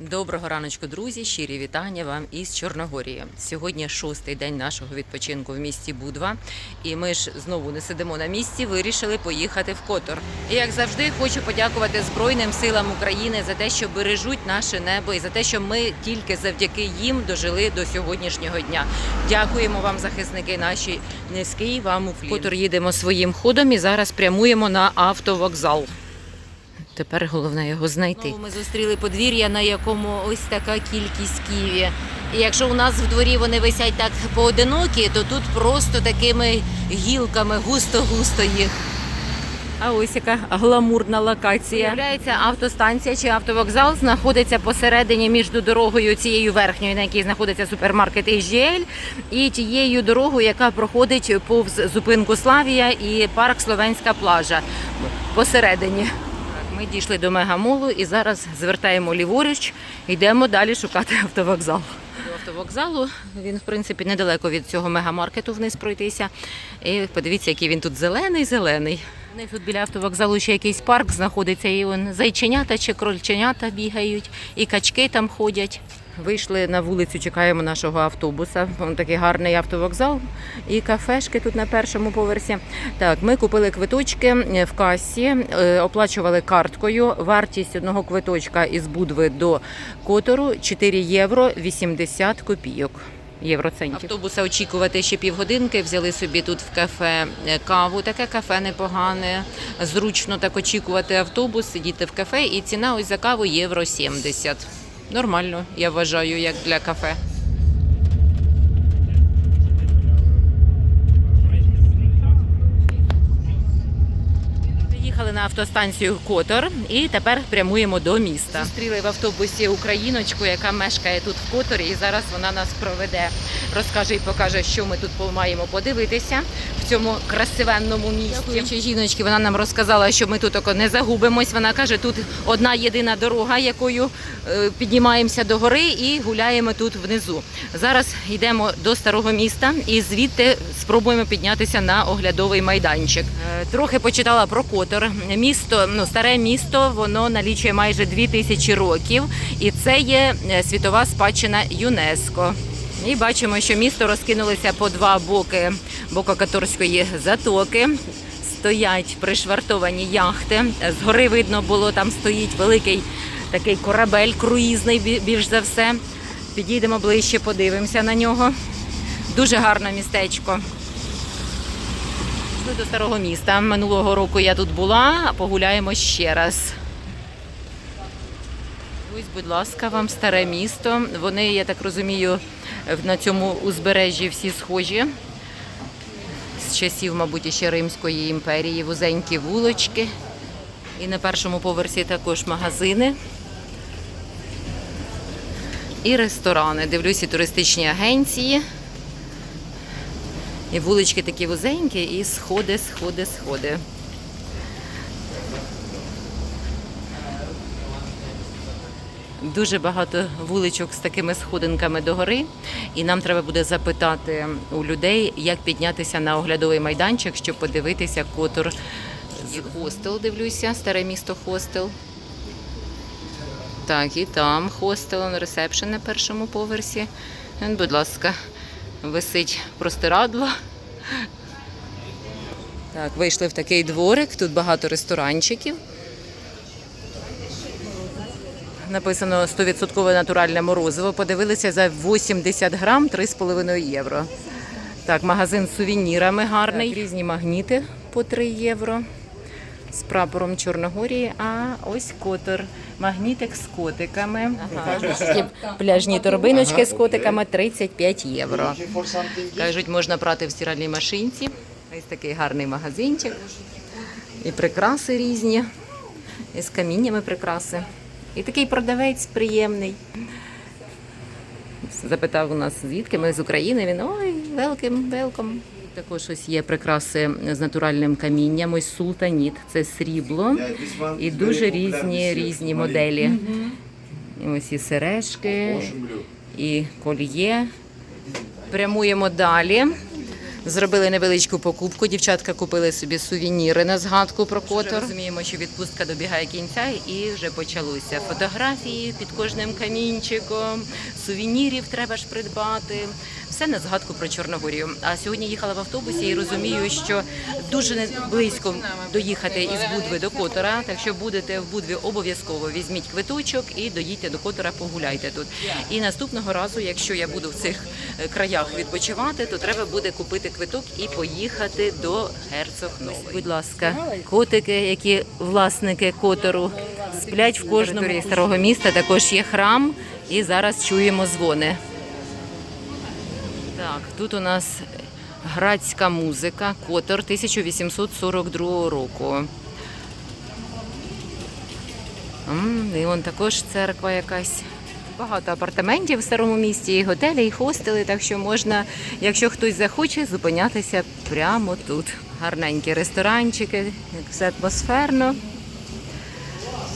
Доброго раночку, друзі! Щирі вітання вам із Чорногорії. Сьогодні шостий день нашого відпочинку в місті Будва. І ми ж знову не сидимо на місці, вирішили поїхати в Котор. І як завжди, хочу подякувати Збройним силам України за те, що бережуть наше небо, і за те, що ми тільки завдяки їм дожили до сьогоднішнього дня. Дякуємо вам, захисники наші. Низький вам. В Котор їдемо своїм ходом і зараз прямуємо на автовокзал. Тепер головне його знайти. Ми зустріли подвір'я, на якому ось така кількість ківі. І якщо у нас в дворі вони висять так поодинокі, то тут просто такими гілками густо-густо їх. А ось яка гламурна локація. Виявляється, автостанція чи автовокзал знаходиться посередині між дорогою цією верхньою, на якій знаходиться супермаркет HGL, і тією дорогою, яка проходить повз зупинку Славія і парк Словенська плажа. Посередині. Ми дійшли до мегамолу і зараз звертаємо ліворуч, йдемо далі шукати автовокзал. До автовокзалу він, в принципі, недалеко від цього мегамаркету вниз пройтися. І подивіться, який він тут зелений-зелений. У них тут біля автовокзалу ще якийсь парк знаходиться, і он зайченята чи крольченята бігають, і качки там ходять. Вийшли на вулицю, чекаємо нашого автобуса. Вон такий гарний автовокзал і кафешки тут на першому поверсі. Так, ми купили квиточки е, в касі, е, оплачували карткою. Вартість одного квиточка із Будви до Котору 4 євро 80 копійок. Євроцентів. Автобуса очікувати ще півгодинки. Взяли собі тут в кафе е, каву. Таке кафе непогане. Зручно так очікувати автобус, сидіти в кафе. І ціна ось за каву євро 70. Нормально, я вважаю, як для кафе. Приїхали на автостанцію Котор і тепер прямуємо до міста. Зустріли в автобусі україночку, яка мешкає тут в Которі, і зараз вона нас проведе, розкаже і покаже, що ми тут маємо подивитися в цьому красивенному місті. Дякуючи жіночки, вона нам розказала, що ми тут не загубимось. Вона каже, тут одна єдина дорога, якою е, піднімаємося до гори і гуляємо тут внизу. Зараз йдемо до старого міста і звідти спробуємо піднятися на оглядовий майданчик. Е, Трохи почитала про Котор. Місто, ну старе місто, воно налічує майже дві тисячі років, і це є е, світова спадщина ЮНЕСКо. І бачимо, що місто розкинулося по два боки Бококаторської затоки. Стоять пришвартовані яхти. Згори видно було, там стоїть великий такий корабель круїзний більш за все. Підійдемо ближче, подивимося на нього. Дуже гарне містечко. Пішли до старого міста. Минулого року я тут була, а погуляємо ще раз. Ось, будь ласка, вам старе місто. Вони, я так розумію, на цьому узбережжі всі схожі. З часів, мабуть, ще Римської імперії, вузенькі вулочки. І на першому поверсі також магазини. І ресторани. Дивлюсь, і туристичні агенції. І вулички такі вузенькі, і сходи, сходи, сходи. Дуже багато вуличок з такими сходинками до гори, і нам треба буде запитати у людей, як піднятися на оглядовий майданчик, щоб подивитися котор. І хостел дивлюся, старе місто хостел. Так, і там хостел, ресепшн на першому поверсі. Будь ласка, висить простирадло. Так, вийшли в такий дворик, тут багато ресторанчиків. Написано 100% натуральне морозиво. Подивилися за 80 грам 3,5 євро. Так, магазин з сувенірами гарний. Так, різні магніти по 3 євро. З прапором Чорногорії, а ось котор. Магнітик з котиками. Такі пляжні торбиночки з котиками 35 євро. Кажуть, можна прати в стиральній машинці. Ось такий гарний магазинчик. І прикраси різні. І з каміннями прикраси. І такий продавець приємний. Запитав у нас, звідки ми з України. Він ой, велким, велком. Також ось є прикраси з натуральним камінням. Ось султаніт, це срібло. І дуже різні різні моделі. І ось і сережки, і кольє. Прямуємо далі. Зробили невеличку покупку. Дівчатка купили собі сувеніри на згадку про котор. Розуміємо, що відпустка добігає кінця і вже почалося. Фотографії під кожним камінчиком, сувенірів треба ж придбати. Все на згадку про Чорногорію. А сьогодні їхала в автобусі і розумію, що дуже не близько доїхати із Будви до Котора. Так що будете в Будві, обов'язково візьміть квиточок і доїдьте до Котора, погуляйте тут. І наступного разу, якщо я буду в цих е, краях відпочивати, то треба буде купити квиток і поїхати до Герцог Новий. Будь ласка, котики, які власники Котору, сплять в кожному старого міста. Також є храм, і зараз чуємо дзвони. Так, тут у нас градська музика, Котор 1842 року. І вон також церква якась. Багато апартаментів в старому місті, і готелі, і хостели, так що можна, якщо хтось захоче, зупинятися прямо тут. Гарненькі ресторанчики, як все атмосферно.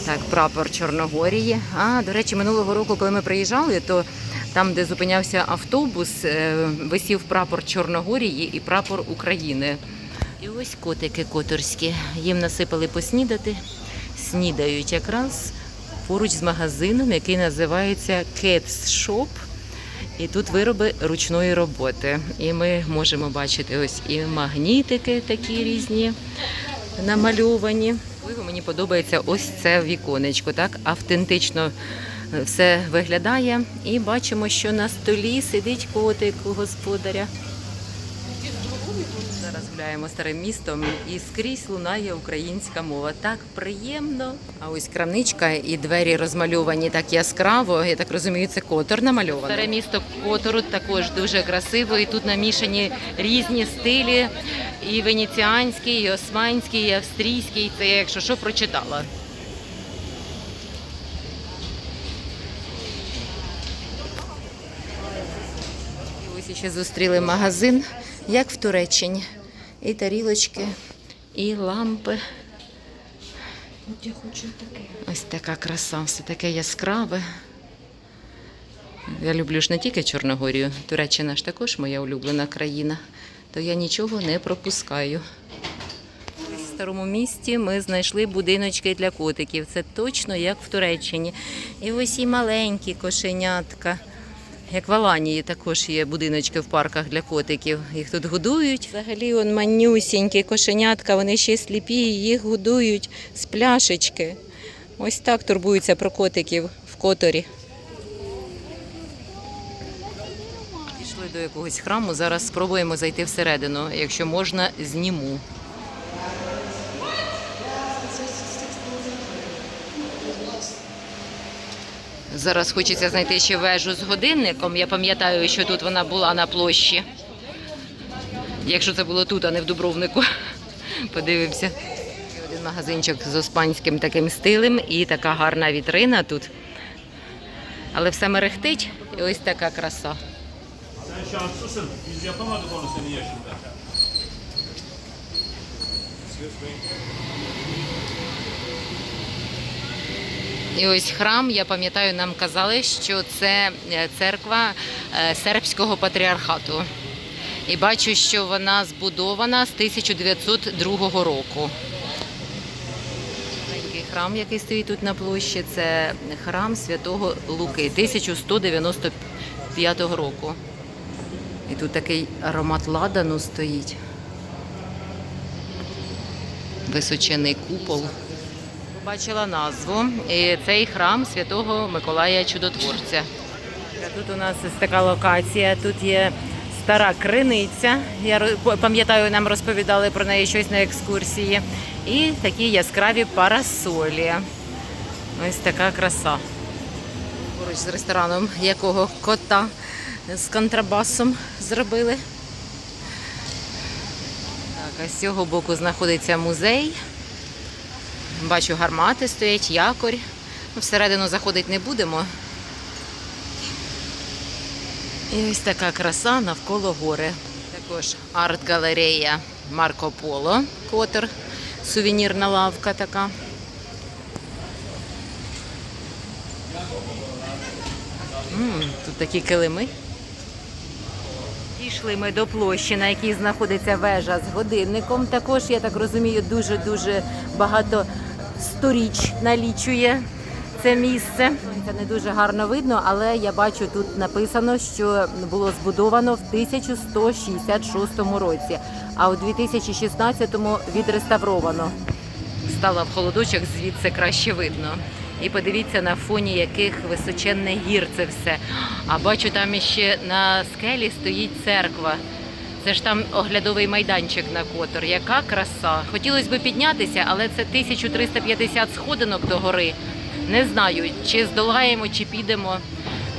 Так, прапор Чорногорії. А, до речі, минулого року, коли ми приїжджали, то там, де зупинявся автобус, е, висів прапор Чорногорії і прапор України. І ось котики которські. Їм насипали поснідати. Снідають якраз поруч з магазином, який називається Cats Shop. І тут вироби ручної роботи. І ми можемо бачити ось і магнітики такі різні намальовані. Мені подобається ось це віконечко. Так автентично все виглядає. І бачимо, що на столі сидить котик у господаря. Гуляємо старим містом і скрізь лунає українська мова. Так приємно. А ось крамничка і двері розмальовані так яскраво. Я так розумію, це котор намальований. Старе місто Котору також дуже красиво. І тут намішані різні стилі: і венеціанський, і османський, і австрійський. Це я, якщо що, прочитала. Ще зустріли магазин, як в Туреччині. І тарілочки, і лампи. От Я хочу таке. Ось така краса, все таке яскраве. Я люблю ж не тільки Чорногорію, Туреччина ж також моя улюблена країна, то я нічого не пропускаю. В старому місті ми знайшли будиночки для котиків. Це точно як в Туреччині. І ось і маленькі кошенятка. Як в Аланії також є будиночки в парках для котиків. Їх тут годують. Взагалі он манюсінькі кошенятка, вони ще сліпі, їх годують з пляшечки. Ось так турбуються про котиків в которі. Пішли до якогось храму. Зараз спробуємо зайти всередину. Якщо можна, зніму. Зараз хочеться знайти ще вежу з годинником. Я пам'ятаю, що тут вона була на площі. Якщо це було тут, а не в Дубровнику. Подивимося. Один магазинчик з іспанським таким стилем і така гарна вітрина тут. Але все мерехтить і ось така краса. Sen І ось храм, я пам'ятаю, нам казали, що це е, церква е, сербського патріархату. І бачу, що вона збудована з 1902 року. Храм, який стоїть тут на площі, це храм святого Луки 1195 року. І тут такий аромат ладану стоїть. Височений купол. Побачила назву. І цей храм святого Миколая Чудотворця. Тут у нас така локація. Тут є стара криниця. Я пам'ятаю, нам розповідали про неї щось на екскурсії. І такі яскраві парасолі. Ось така краса. Поруч з рестораном, якого кота з контрабасом зробили. Так, а з цього боку знаходиться музей. Бачу, гармати стоять, якорь. Ну, Всередину заходити не будемо. І ось така краса навколо гори. Також арт-галерея Марко Поло, Котер, сувенірна лавка така. М, тут такі килими. Дійшли ми до площі, на якій знаходиться вежа з годинником. Також, я так розумію, дуже-дуже багато сторіч налічує це місце. Це не дуже гарно видно, але я бачу тут написано, що було збудовано в 1166 році, а у 2016-му відреставровано. Стала в холодочок, звідси краще видно. І подивіться на фоні яких височенне гір це все. А бачу, там іще на скелі стоїть церква. Це ж там оглядовий майданчик на котор. Яка краса. Хотілося б піднятися, але це 1350 сходинок до гори. Не знаю, чи здолаємо, чи підемо.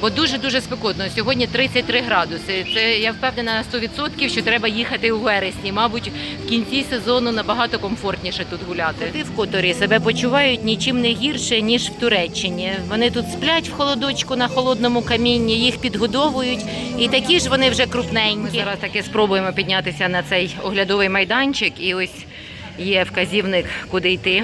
Бо дуже-дуже спекотно. Сьогодні 33 градуси. Це я впевнена на 100%, що треба їхати у вересні. Мабуть, в кінці сезону набагато комфортніше тут гуляти. Ти в которі себе почувають нічим не гірше, ніж в Туреччині. Вони тут сплять в холодочку на холодному камінні, їх підгодовують, і такі ж вони вже крупненькі. Ми зараз таки спробуємо піднятися на цей оглядовий майданчик, і ось є вказівник, куди йти.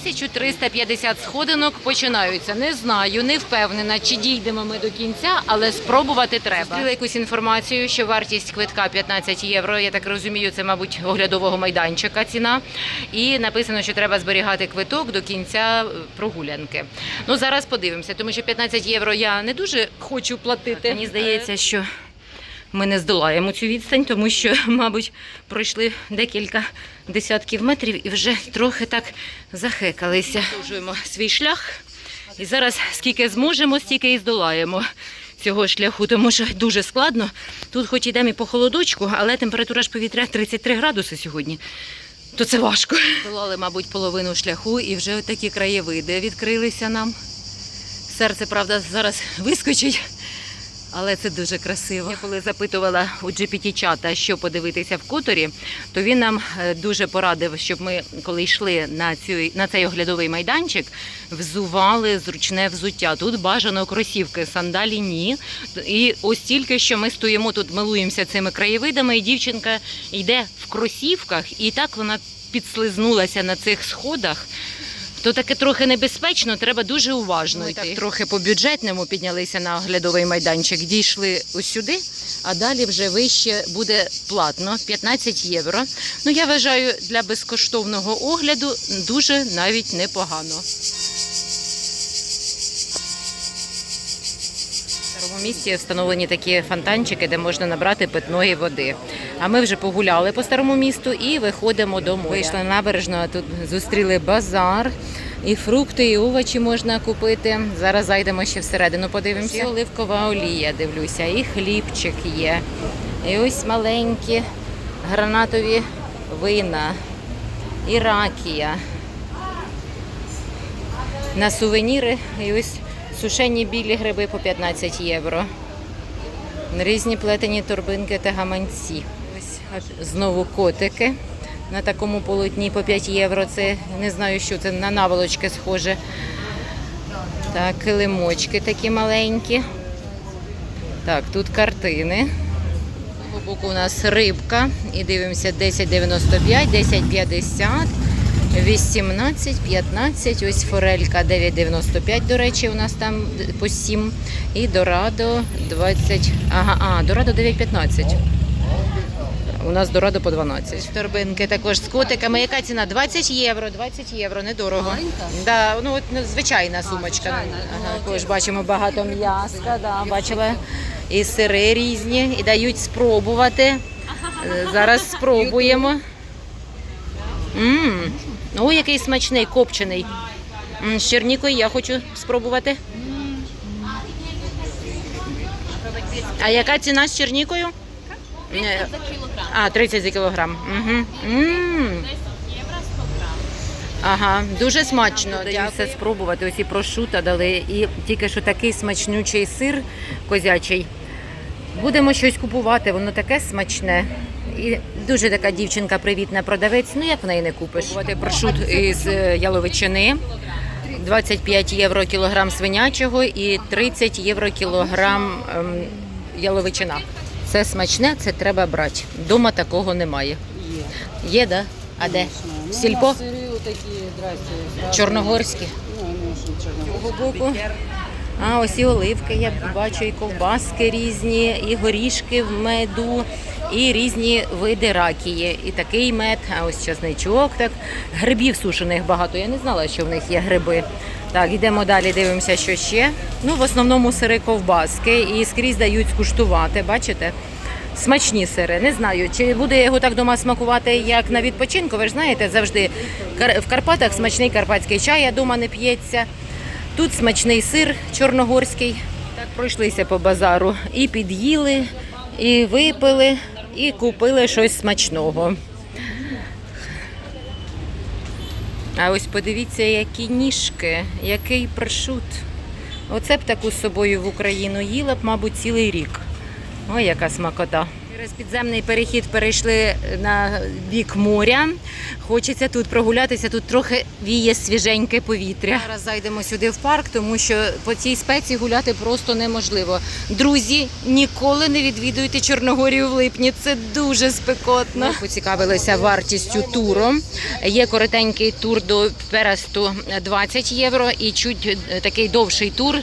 1350 сходинок починаються. Не знаю, не впевнена, чи дійдемо ми до кінця, але спробувати треба. Зустріла якусь інформацію, що вартість квитка 15 євро. Я так розумію, це, мабуть, оглядового майданчика ціна. І написано, що треба зберігати квиток до кінця е, прогулянки. Ну зараз подивимося, тому що 15 євро я не дуже хочу платити. Мені здається, що ми не здолаємо цю відстань, тому що, мабуть, пройшли декілька десятків метрів і вже трохи так захекалися. Продовжуємо свій шлях. І зараз скільки зможемо, стільки і здолаємо цього шляху, тому що дуже складно. Тут хоч йдемо і по холодочку, але температура ж повітря 33 градуси сьогодні. То це важко. Долали, мабуть, половину шляху і вже такі краєвиди відкрилися нам. Серце, правда, зараз вискочить. Але це дуже красиво. Я коли запитувала у GPT-чата, що подивитися в Которі, то він нам е, дуже порадив, щоб ми, коли йшли на цю на цей оглядовий майданчик, взували зручне взуття. Тут бажано кросівки, сандалі ні. І ось тільки що ми стоїмо тут, милуємося цими краєвидами, і дівчинка йде в кросівках, і так вона підслизнулася на цих сходах. То таке трохи небезпечно, треба дуже уважно йти. Так, трохи по бюджетному піднялися на оглядовий майданчик, дійшли ось сюди, а далі вже вище буде платно 15 євро. Ну я вважаю для безкоштовного огляду дуже навіть непогано. В старому місті встановлені такі фонтанчики, де можна набрати питної води. А ми вже погуляли по старому місту і виходимо до моря. Вийшли на набережну, а тут зустріли базар. І фрукти, і овочі можна купити. Зараз зайдемо ще всередину, подивимося. Оливкова олія, дивлюся, і хлібчик є. І ось маленькі гранатові вина, і ракія. На сувеніри і ось сушені білі гриби по 15 євро. Різні плетені торбинки та гаманці. Знову котики на такому полотні по 5 євро. Це не знаю, що це на наволочки схоже. Так, килимочки такі маленькі. Так, тут картини. З того боку у нас рибка. І дивимося 10,95, 10,50. 18, 15, ось форелька 9,95, до речі, у нас там по 7. І Дорадо 20, ага, а, Дорадо 9,15. У нас Дорадо по 12. Торбинки також з котиками. Яка ціна? 20 євро, 20 євро, недорого. Да, ну, от, ну, звичайна сумочка. Ага, також бачимо багато м'яска, да, бачила і сири різні, і дають спробувати. Е, Зараз спробуємо. Мм, о, який смачний, копчений. М, З чернікою я хочу спробувати. А яка ціна з чернікою? 30 за кілограм. А, 30 за кілограм. Угу. М. Ага, дуже смачно. Даю все спробувати. Ось і прошута дали, і тільки що такий смачнючий сир козячий. Будемо щось купувати, воно таке смачне. І дуже така дівчинка привітна продавець. Ну як в неї не купиш? Купувати прошут із е, яловичини. 25 євро кілограм свинячого і 30 євро кілограм ем, яловичина. Це смачне, це треба брати. Дома такого немає. Є. Є, да? А де? Ну, Сільпо? Чорногорські. Ну, ну, Цього боку А ось і оливки я бачу, і ковбаски різні, і горішки в меду, і різні види ракії. І такий мед, а ось часничок, так. Грибів сушених багато. Я не знала, що в них є гриби. Так, йдемо далі, дивимося, що ще. Ну, в основному сири ковбаски і скрізь дають скуштувати, бачите? Смачні сири. Не знаю, чи буде його так дома смакувати, як на відпочинку. Ви ж знаєте, завжди в Карпатах смачний карпатський чай, а дома не п'ється. Тут смачний сир чорногорський. Так пройшлися по базару. І під'їли, і випили, і купили щось смачного. А ось подивіться, які ніжки, який прошут. Оце б таку з собою в Україну їла б, мабуть, цілий рік. Ой, яка смакота. Через підземний перехід перейшли на бік моря. Хочеться тут прогулятися, тут трохи віє свіженьке повітря. Зараз зайдемо сюди в парк, тому що по цій спеці гуляти просто неможливо. Друзі, ніколи не відвідуйте Чорногорію в липні. Це дуже спекотно. Ми поцікавилися вартістю туру. Є коротенький тур до Пересту 20 євро і чуть е, такий довший тур,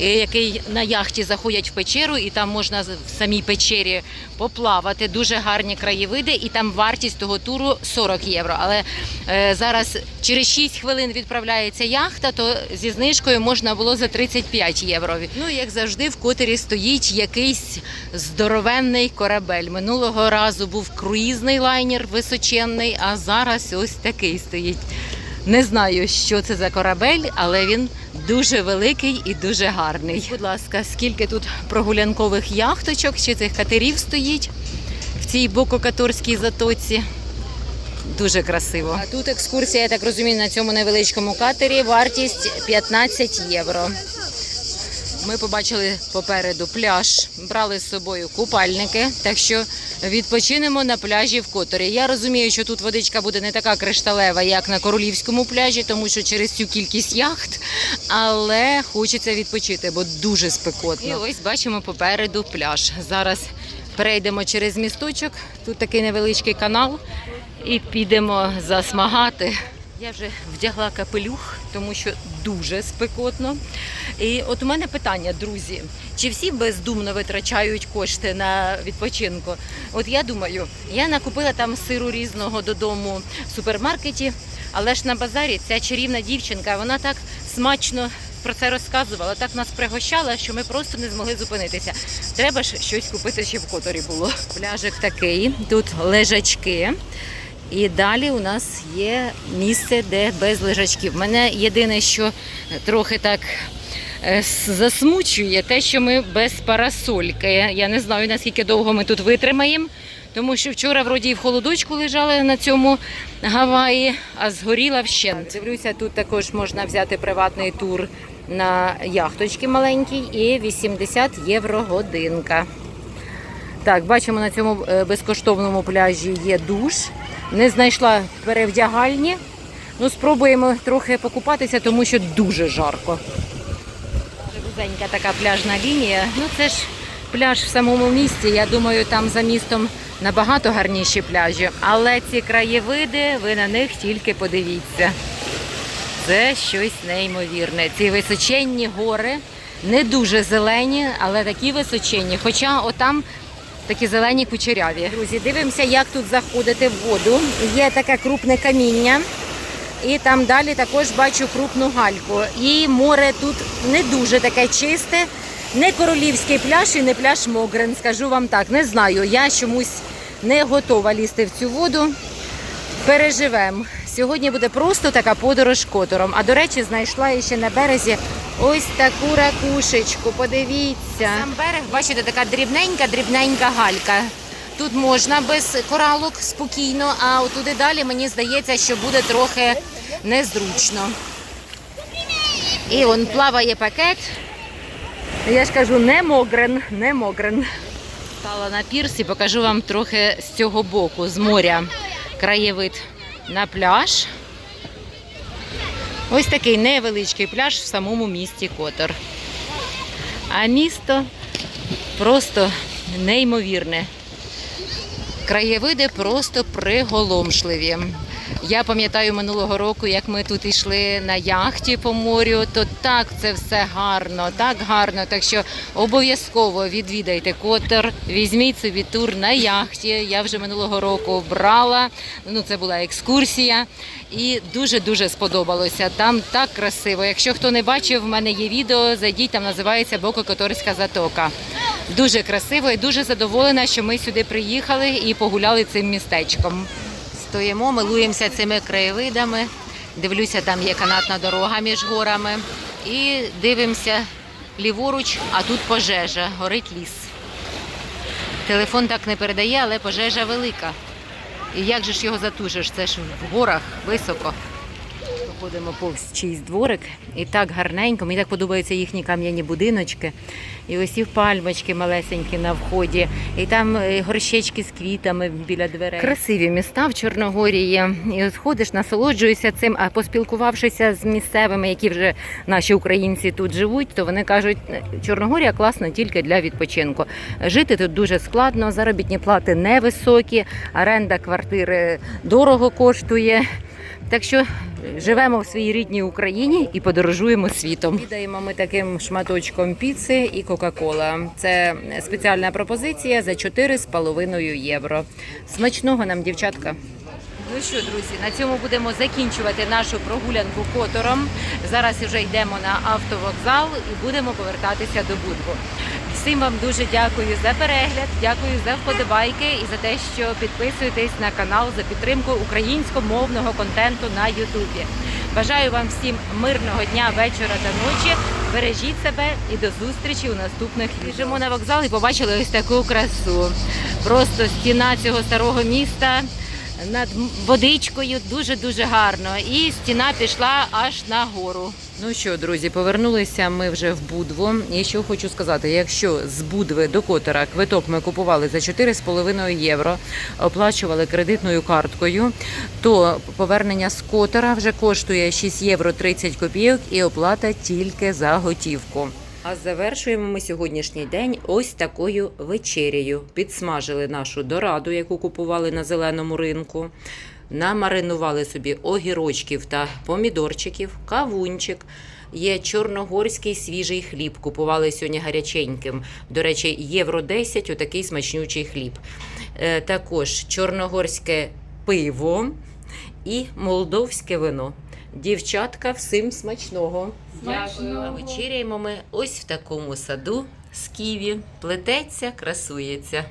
е, який на яхті заходять в печеру, і там можна в самій печері поплавати. Дуже гарні краєвиди, і там вартість того туру 40 євро. Але е, зараз через 6 хвилин відправляється яхта, то зі знижкою можна було за 35 євро. Ну як завжди, в котері стоїть якийсь здоровенний корабель. Минулого разу був круїзний лайнер височенний, а зараз ось такий стоїть. Не знаю, що це за корабель, але він дуже великий і дуже гарний. Будь ласка, скільки тут прогулянкових яхточок чи цих катерів стоїть в цій бококаторській затоці? Дуже красиво. А тут екскурсія, я так розумію, на цьому невеличкому катері вартість 15 євро. Ми побачили попереду пляж, брали з собою купальники, так що відпочинемо на пляжі в Которі. Я розумію, що тут водичка буде не така кришталева, як на королівському пляжі, тому що через цю кількість яхт, але хочеться відпочити, бо дуже спекотно. І ось бачимо попереду пляж. Зараз перейдемо через місточок. Тут такий невеличкий канал, і підемо засмагати. Я вже вдягла капелюх, тому що дуже спекотно. І от у мене питання, друзі: чи всі бездумно витрачають кошти на відпочинку? От я думаю, я накупила там сиру різного додому в супермаркеті, але ж на базарі ця чарівна дівчинка, вона так смачно. Про це розказувала, так нас пригощала, що ми просто не змогли зупинитися. Треба ж щось купити ще в которі було. Пляжик такий, тут лежачки. І далі у нас є місце, де без лежачків. Мене єдине, що трохи так е, засмучує, те, що ми без парасольки. Я не знаю, наскільки довго ми тут витримаємо, тому що вчора вроді і в холодочку лежали на цьому Гаваї, а згоріла вщент. Дивлюся, тут також можна взяти приватний тур на яхточки маленькій і 80 євро годинка. Так, бачимо на цьому е, безкоштовному пляжі є душ. Не знайшла перевдягальні. Ну, спробуємо трохи покупатися, тому що дуже жарко. Вузенька така пляжна лінія. Ну це ж пляж в самому місті. Я думаю, там за містом набагато гарніші пляжі. Але ці краєвиди, ви на них тільки подивіться. Це щось неймовірне. Ці височенні гори не дуже зелені, але такі височенні. Хоча отам такі зелені кучеряві. Друзі, дивимося, як тут заходити в воду. Є таке крупне каміння. І там далі також бачу крупну гальку. І море тут не дуже таке чисте. Не королівський пляж і не пляж Могрен, скажу вам так. Не знаю. Я чомусь не готова лізти в цю воду. Переживемо. Сьогодні буде просто така подорож котором. А до речі, знайшла ще на березі ось таку ракушечку. Подивіться. Сам берег, бачите, така дрібненька, дрібненька галька. Тут можна без коралок спокійно, а отуди далі мені здається, що буде трохи незручно. І он плаває пакет. Я ж кажу, не могрен, не могрен. Стала на пірс і покажу вам трохи з цього боку, з моря, краєвид на пляж. Ось такий невеличкий пляж в самому місті Котор. А місто просто неймовірне. Краєвиди просто приголомшливі. Я пам'ятаю минулого року, як ми тут йшли на яхті по морю, то так це все гарно, так гарно. Так що обов'язково відвідайте котер, візьміть собі тур на яхті. Я вже минулого року брала. Ну це була екскурсія, і дуже дуже сподобалося. Там так красиво. Якщо хто не бачив, в мене є відео. Зайдіть, там називається Боко-Которська затока. Дуже красиво і дуже задоволена, що ми сюди приїхали і погуляли цим містечком. Стоїмо, милуємося цими краєвидами. Дивлюся, там є канатна дорога між горами. І дивимося ліворуч, а тут пожежа, горить ліс. Телефон так не передає, але пожежа велика. І як же ж його затушиш? Це ж в горах високо. Проходимо повз чийсь дворик, і так гарненько. Мені так подобаються їхні кам'яні будиночки. І ось і пальмочки малесенькі на вході, і там е, горщечки з квітами біля дверей. Красиві міста в Чорногорії. І от ходиш, насолоджуєшся цим. А поспілкувавшися з місцевими, які вже наші українці тут живуть, то вони кажуть, Чорногорія класна тільки для відпочинку. Жити тут дуже складно, заробітні плати невисокі, оренда квартири дорого коштує. Так що живемо в своїй рідній Україні і подорожуємо світом. Відаємо ми таким шматочком піци і Кока-Кола. Це спеціальна пропозиція за 4,5 євро. Смачного нам, дівчатка. Ну що, друзі, на цьому будемо закінчувати нашу прогулянку котором. Зараз вже йдемо на автовокзал і будемо повертатися до Будву. Всім вам дуже дякую за перегляд, дякую за вподобайки і за те, що підписуєтесь на канал за підтримку українськомовного контенту на Ютубі. Бажаю вам всім мирного дня, вечора та ночі. Бережіть себе і до зустрічі у наступних. Біжимо на вокзал і побачили ось таку красу. Просто стіна цього старого міста над водичкою дуже дуже гарно. І стіна пішла аж на гору. Ну що, друзі, повернулися ми вже в Будву. І що хочу сказати: якщо з Будви до Котера квиток ми купували за 4,5 євро, оплачували кредитною карткою, то повернення з Котера вже коштує 6 євро 30 копійок і оплата тільки за готівку. А завершуємо ми сьогоднішній день ось такою вечерею. Підсмажили нашу дораду, яку купували на зеленому ринку. Намаринували собі огірочків та помідорчиків, кавунчик. Є чорногорський свіжий хліб. Купували сьогодні гаряченьким. До речі, євро 10 отакий смачнючий хліб. Е, також чорногорське пиво і молдовське вино. Дівчатка, всім смачного. Смачного. А вечеряємо ми ось в такому саду з ківі. Плететься, красується.